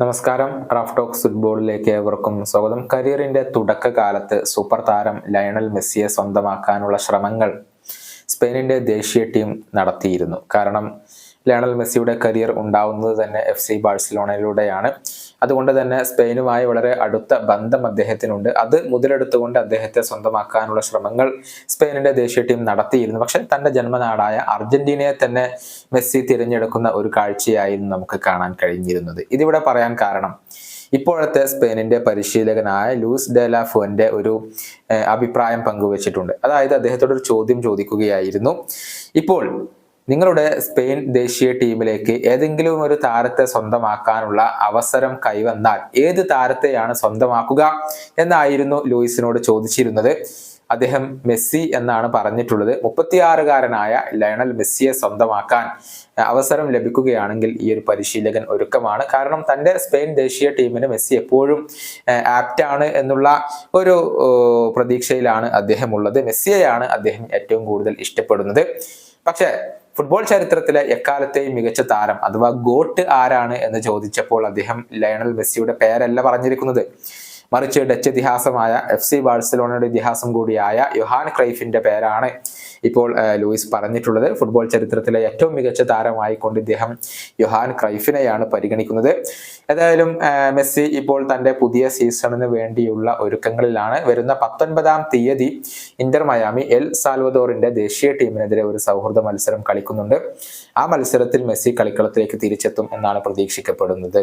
നമസ്കാരം. Raf talks ഫുട്ബോളിലേക്ക് ഏവർക്കും സ്വാഗതം. കരിയറിന്റെ തുടക്കകാലത്ത് സൂപ്പർ താരം ലയണൽ മെസ്സിയെ സ്വന്തമാക്കാനുള്ള ശ്രമങ്ങൾ സ്പെയിനിന്റെ ദേശീയ ടീം നടത്തിയിരുന്നു. കാരണം ലയണൽ മെസ്സിയുടെ കരിയർ ഉണ്ടാവുന്നത് തന്നെ എഫ് സി ബാഴ്സലോണയിലൂടെയാണ്. അതുകൊണ്ട് തന്നെ സ്പെയിനുമായി വളരെ അടുത്ത ബന്ധം അദ്ദേഹത്തിനുണ്ട്. അത് മുതലെടുത്തുകൊണ്ട് അദ്ദേഹത്തെ സ്വന്തമാക്കാനുള്ള ശ്രമങ്ങൾ സ്പെയിനിന്റെ ദേശീയ ടീം നടത്തിയിരുന്നു. പക്ഷെ തന്റെ ജന്മനാടായ അർജന്റീനയെ തന്നെ മെസ്സി തിരഞ്ഞെടുക്കുന്ന ഒരു കാഴ്ചയായിരുന്നു നമുക്ക് കാണാൻ കഴിഞ്ഞിരുന്നത്. ഇതിവിടെ പറയാൻ കാരണം ഇപ്പോഴത്തെ സ്പെയിനിന്റെ പരിശീലകനായ ലൂസ് ഡെല ഫുവന്റെ ഒരു അഭിപ്രായം പങ്കുവച്ചിട്ടുണ്ട്. അതായത് അദ്ദേഹത്തോട് ഒരു ചോദ്യം ചോദിക്കുകയായിരുന്നു. ഇപ്പോൾ നിങ്ങളുടെ സ്പെയിൻ ദേശീയ ടീമിലേക്ക് ഏതെങ്കിലും ഒരു താരത്തെ സ്വന്തമാക്കാനുള്ള അവസരം കൈവന്നാൽ ഏത് താരത്തെയാണ് സ്വന്തമാക്കുക എന്നായിരുന്നു ലൂയിസിനോട് ചോദിച്ചിരുന്നത്. അദ്ദേഹം മെസ്സി എന്നാണ് പറഞ്ഞിട്ടുള്ളത്. മുപ്പത്തിയാറുകാരനായ ലയണൽ മെസ്സിയെ സ്വന്തമാക്കാൻ അവസരം ലഭിക്കുകയാണെങ്കിൽ ഈ ഒരു പരിശീലകൻ ഒരുക്കമാണ്. കാരണം തന്റെ സ്പെയിൻ ദേശീയ ടീമിന് മെസ്സി എപ്പോഴും ആപ്റ്റാണ് എന്നുള്ള ഒരു പ്രതീക്ഷയിലാണ് അദ്ദേഹം ഉള്ളത് മെസ്സിയെയാണ് അദ്ദേഹം ഏറ്റവും കൂടുതൽ ഇഷ്ടപ്പെടുന്നത്. പക്ഷേ ഫുട്ബോൾ ചരിത്രത്തിലെ എക്കാലത്തെയും മികച്ച താരം അഥവാ ഗോട്ട് ആരാണ് എന്ന് ചോദിച്ചപ്പോൾ അദ്ദേഹം ലയണൽ മെസ്സിയുടെ പേരല്ല പറഞ്ഞിരിക്കുന്നത്. മറിച്ച് ഡച്ച് ഇതിഹാസമായ എഫ് സി ബാഴ്സലോണയുടെ ഇതിഹാസം കൂടിയായ യുഹാൻ ക്രൈഫിന്റെ പേരാണ്. ഇപ്പോൾ ലൂയിസ് പറഞ്ഞിട്ടുള്ളത് ഫുട്ബോൾ ചരിത്രത്തിലെ ഏറ്റവും മികച്ച താരമായിക്കൊണ്ട് ഇദ്ദേഹം യുഹാൻ ക്രൈഫിനെയാണ് പരിഗണിക്കുന്നത്. ഏതായാലും മെസ്സി ഇപ്പോൾ തന്റെ പുതിയ സീസണിന് വേണ്ടിയുള്ള ഒരുക്കങ്ങളിലാണ്. വരുന്ന പത്തൊൻപതാം തീയതി ഇന്റർ മയാമി എൽ സാൽവദോറിന്റെ ദേശീയ ടീമിനെതിരെ ഒരു സൗഹൃദ മത്സരം കളിക്കുന്നുണ്ട്. ആ മത്സരത്തിൽ മെസ്സി കളിക്കളത്തിലേക്ക് തിരിച്ചെത്തും എന്നാണ് പ്രതീക്ഷിക്കപ്പെടുന്നത്.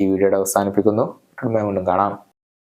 ഈ വീഡിയോയുടെ അവസാനിപ്പിക്കുന്നു. കാണാം.